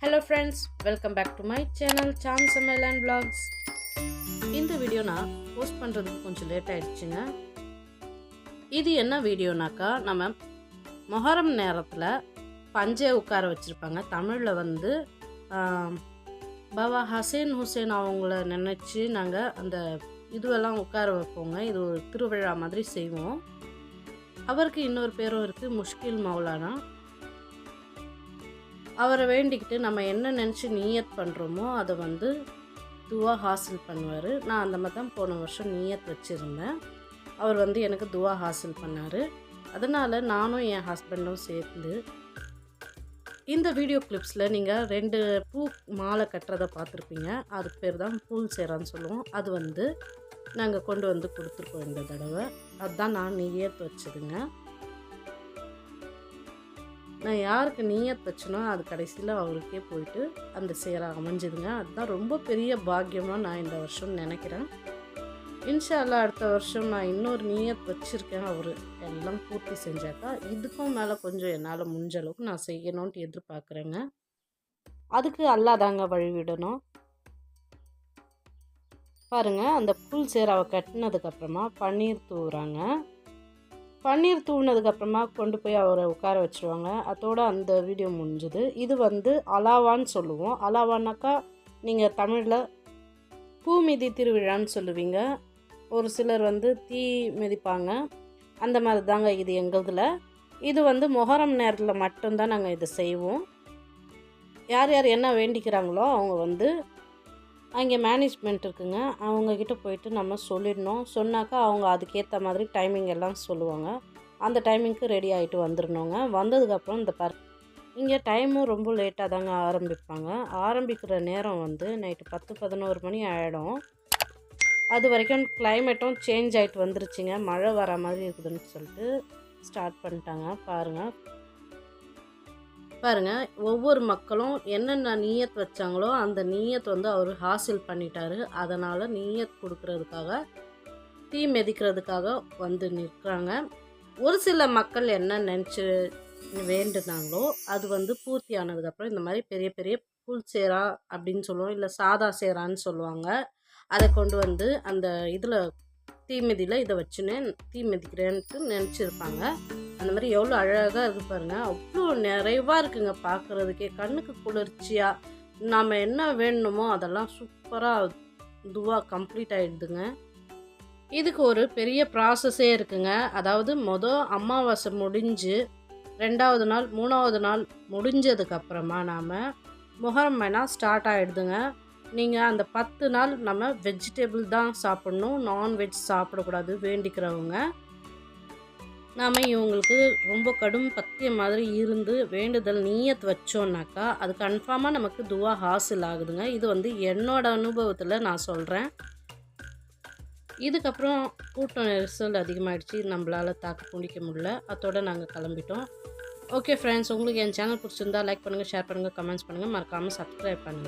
Hello friends welcome back to my channel Sam சமையல் and blogs இந்த video நான் post பண்ணுறதுக்கு கொஞ்சம் லேட் ஆயிடுச்சுங்க. இது என்ன வீடியோனாக்கா நம்ம மொஹரம் நேரத்தில் பஞ்சை உட்கார வச்சுருப்பாங்க. தமிழில் வந்து பாபா ஹசேன் ஹுசேன் அவங்கள நினச்சி நாங்கள் அந்த இதுவெல்லாம் உட்கார வைப்போங்க. இது ஒரு திருவிழா மாதிரி செய்வோம். அவருக்கு இன்னொரு பேரும் இருக்குது முஷ்கில் மௌலானா. அவரை வேண்டிக்கிட்டு நம்ம என்ன நினச்சி நீயத் பண்ணுறோமோ அதை வந்து துவா ஹாசில் பண்ணுவார். நான் அந்த மாதிரி தான் போன வருஷம் நீயத் வச்சுருந்தேன். அவர் வந்து எனக்கு துவா ஹாசில் பண்ணார். அதனால் நானும் என் ஹஸ்பண்டும் சேர்ந்து இந்த வீடியோ கிளிப்ஸில் நீங்கள் ரெண்டு பூ மாலை கட்டுறதை பார்த்துருப்பீங்க. அதுக்கு பேர் தான் பூல் சேரான்னு சொல்லுவோம். அது வந்து நாங்கள் கொண்டு வந்து கொடுத்துருக்கோம் இந்த தடவை. அதுதான் நான் நீயத் வச்சதுங்க நான் யாருக்கு நீயத் வச்சனோ அது கடைசியில் அவருக்கே போயிட்டு அந்த சேரா அமைஞ்சுதுங்க. அதுதான் ரொம்ப பெரிய பாக்கியமாக நான் இந்த வருஷம் நினைக்கிறேன். இன்ஷால்லா அடுத்த வருஷம் நான் இன்னொரு நீயத் வச்சுருக்கேன் அவர். எல்லாம் பூர்த்தி செஞ்சாக்கா இதுக்கும் மேலே கொஞ்சம் என்னால் முடிஞ்ச அளவுக்கு நான் செய்யணும்ன்ட்டு எதிர்பார்க்குறேங்க. அதுக்கு அல்லாதாங்க வழிவிடணும் பாருங்கள் அந்த புல் சேராவை கட்டினதுக்கப்புறமா பன்னீர் தூவுறாங்க. பன்னீர் தூவினதுக்கப்புறமா கொண்டு போய் அவரை உட்கார வச்சுருவாங்க. அதோடு அந்த வீடியோ முடிஞ்சுது. இது வந்து அலாவான்னு சொல்லுவோம். அலாவானாக்கா நீங்கள் தமிழில் பூ மிதி திருவிழான்னு சொல்லுவீங்க. ஒரு சிலர் வந்து தீ மிதிப்பாங்க. அந்த மாதிரி தாங்க இது எங்களுதில். இது வந்து மொஹரம் நேரத்தில் மட்டும்தான் நாங்கள் இதை செய்வோம். யார் யார் என்ன வேண்டிக்கிறாங்களோ அவங்க வந்து அங்கே மேனேஜ்மெண்ட் இருக்குங்க. அவங்கக்கிட்ட போயிட்டு நம்ம சொல்லிடணும். சொன்னாக்கா அவங்க அதுக்கேற்ற மாதிரி டைமிங் எல்லாம் சொல்லுவாங்க. அந்த டைமிங்க்கு ரெடி ஆகிட்டு வந்துடணுங்க. வந்ததுக்கப்புறம் இந்த பர் இங்கே டைமும் ரொம்ப லேட்டாக தாங்க ஆரம்பிப்பாங்க. ஆரம்பிக்கிற நேரம் வந்து நைட்டு பத்து பதினோரு மணி ஆகிடும் அது வரைக்கும் கிளைமேட்டும் சேஞ்ச் ஆகிட்டு வந்துருச்சுங்க. மழை வர மாதிரி இருக்குதுன்னு சொல்லிட்டு ஸ்டார்ட் பண்ணிட்டாங்க. பாருங்கள் பாருங்க ஒவ்வொரு மக்களும் என்னென்ன நீயத் வச்சாங்களோ அந்த நீயத் வந்து அவர் ஹாசில் பண்ணிட்டாரு. அதனால் நீயத் கொடுக்கறதுக்காக தீ மிதிக்கிறதுக்காக வந்து நிற்கிறாங்க. ஒரு சில மக்கள் என்ன நினச்சி வேண்டுனாங்களோ அது வந்து பூர்த்தி ஆனதுக்கப்புறம் இந்த மாதிரி பெரிய பெரிய புல் சேரா அப்படின்னு சொல்லுவோம் இல்லை சாதா சேரான்னு சொல்லுவாங்க. அதை கொண்டு வந்து அந்த இதில் தீமிதியில் இதை வச்சுன்னு தீ மிதிக்கிறேன்ட்டு நினச்சிருப்பாங்க. அந்த மாதிரி எவ்வளோ அழகாக இருக்கு பாருங்கள் அவ்வளோ நிறைவாக இருக்குங்க பார்க்குறதுக்கே கண்ணுக்கு குளிர்ச்சியாக நாம் என்ன வேணுமோ அதெல்லாம் சூப்பராக இதுவாக கம்ப்ளீட் ஆகிடுதுங்க இதுக்கு ஒரு பெரிய ப்ராசஸே இருக்குங்க. அதாவது மொதல் அமாவாசை முடிஞ்சு ரெண்டாவது நாள் மூணாவது நாள் முடிஞ்சதுக்கப்புறமா நாம் முகரம் வேணால் ஸ்டார்ட் ஆகிடுதுங்க நீங்கள் அந்த பத்து நாள் நம்ம வெஜிடபிள் தான் சாப்பிட்ணும் நான்வெஜ் சாப்பிடக்கூடாது வேண்டிக்கிறவங்க. நாம் இவங்களுக்கு ரொம்ப கடும் பத்திய மாதிரி இருந்து வேண்டுதல் நீயத் வச்சோன்னாக்கா அது கன்ஃபார்மாக நமக்கு துவா ஹாசில் ஆகுதுங்க. இது வந்து என்னோட அனுபவத்தில் நான் சொல்கிறேன் இதுக்கப்புறம் கூட்டம் நெரிசல் அதிகமாகிடுச்சு நம்மளால் தாக்கு பிடிக்க முடியல. அதோட நாங்கள் கிளம்பிட்டோம். ஓகே ஃப்ரெண்ட்ஸ் உங்களுக்கு என் சேனல் பிடிச்சிருந்தா லைக் பண்ணுங்கள் ஷேர் பண்ணுங்கள் கமெண்ட்ஸ் பண்ணுங்கள் மறக்காமல் சப்ஸ்கிரைப் பண்ணுங்கள்